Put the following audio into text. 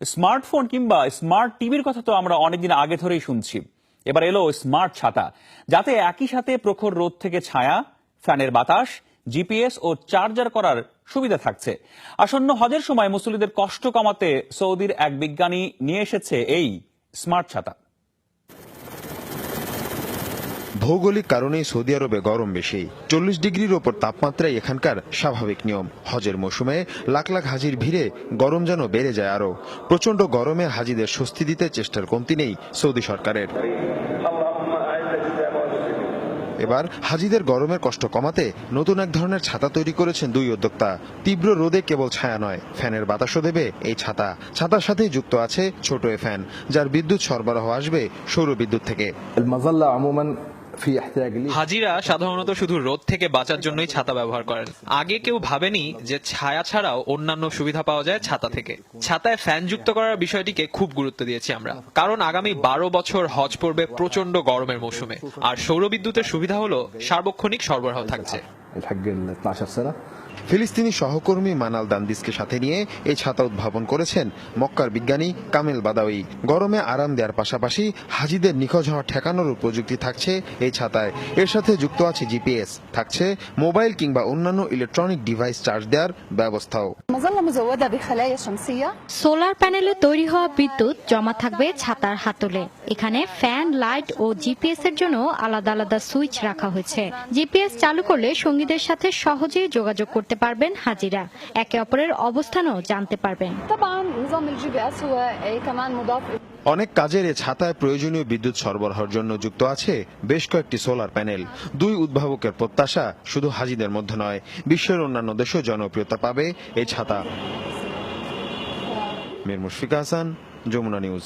Smartphone কিংবা smart টিভির কথা তো আমরা অনেকদিন আগে ধরেই শুনছি। এবার এলো স্মার্ট ছাতা, যাতে একই সাথে প্রখর রোদ থেকে ছায়া, ফ্যানের বাতাস, জিপিএস ও চার্জার করার সুবিধা থাকছে। আসন্ন হজের সময় মুসলিদের কষ্ট কমাতে সৌদির এক বিজ্ঞানী নিয়ে এসেছে এই স্মার্ট ছাতা। ভৌগোলিক কারণেই সৌদি আরবে গরম বেশি। চল্লিশ ডিগ্রির ওপর তাপমাত্রাই এখানকার স্বাভাবিক নিয়ম। হজের মৌসুমে লাখ লাখ হাজির ভিড়ে গরম যেন বেড়ে যায় আরও। প্রচণ্ড গরমে হাজিদের স্বস্তি দিতে চেষ্টার কমতি নেই সৌদি সরকারের। এবার হাজিদের গরমের কষ্ট কমাতে নতুন এক ধরনের ছাতা তৈরি করেছেন দুই উদ্যোক্তা। তীব্র রোদে কেবল ছায়া নয়, ফ্যানের বাতাসও দেবে এই ছাতা। ছাতার সাথেই যুক্ত আছে ছোট এ ফ্যান, যার বিদ্যুৎ সরবরাহ আসবে সৌর বিদ্যুৎ থেকে হাজিরা সাধারণত শুধু রোদ থেকে বাঁচার জন্যই ছাতা ব্যবহার করেন আগে কেউ ভাবেনি যে ছায়া ছাড়াও অন্যান্য সুবিধা পাওয়া যায় ছাতা থেকে। ছাতায় ফ্যান যুক্ত করার বিষয়টিকে খুব গুরুত্ব দিয়েছি আমরা। কারণ আগামী বারো বছর হজ পড়বে প্রচণ্ড গরমের মৌসুমে। আর সৌরবিদ্যুতের সুবিধা হলো সার্বক্ষণিক সরবরাহ থাকছে। ফিলিস্তিনি সহকর্মী মানাল দান্দিসকে সাথে নিয়ে এই ছাতা উদ্ভাবন করেছেন মক্কার বিজ্ঞানী কামেল বাদাওয়ি গরমে আরাম দেওয়ার পাশাপাশি হাজিদের নিখোঁজ হওয়া ঠেকানোর প্রযুক্তি থাকছে এই ছাতায়। এর সাথে যুক্ত আছে জিপিএস। থাকছে মোবাইল কিংবা অন্যান্য ইলেকট্রনিক ডিভাইস চার্জ দেওয়ার ব্যবস্থাও। সোলার প্যানেলে তৈরি হওয়া বিদ্যুৎ জমা থাকবে ছাতার হাতলে। এখানে ফ্যান, লাইট ও জিপিএস এর জন্য আলাদা আলাদা সুইচ রাখা হয়েছে। জিপিএস চালু করলে সঙ্গীদের সাথে সহজেই যোগাযোগ করতে করতে পারবেন হাজিরা। একে অপরের অবস্থানও জানতে পারবেন। অনেক কাজের এ ছাতায় প্রয়োজনীয় বিদ্যুৎ সরবরাহের জন্য যুক্ত আছে বেশ কয়েকটি সোলার প্যানেল। দুই উদ্ভাবকের প্রত্যাশা শুধু হাজিদের মধ্যে নয় বিশ্বের অন্যান্য দেশেও জনপ্রিয়তা পাবে এই ছাতা। মির মুশফিক হাসান যমুনা নিউজ।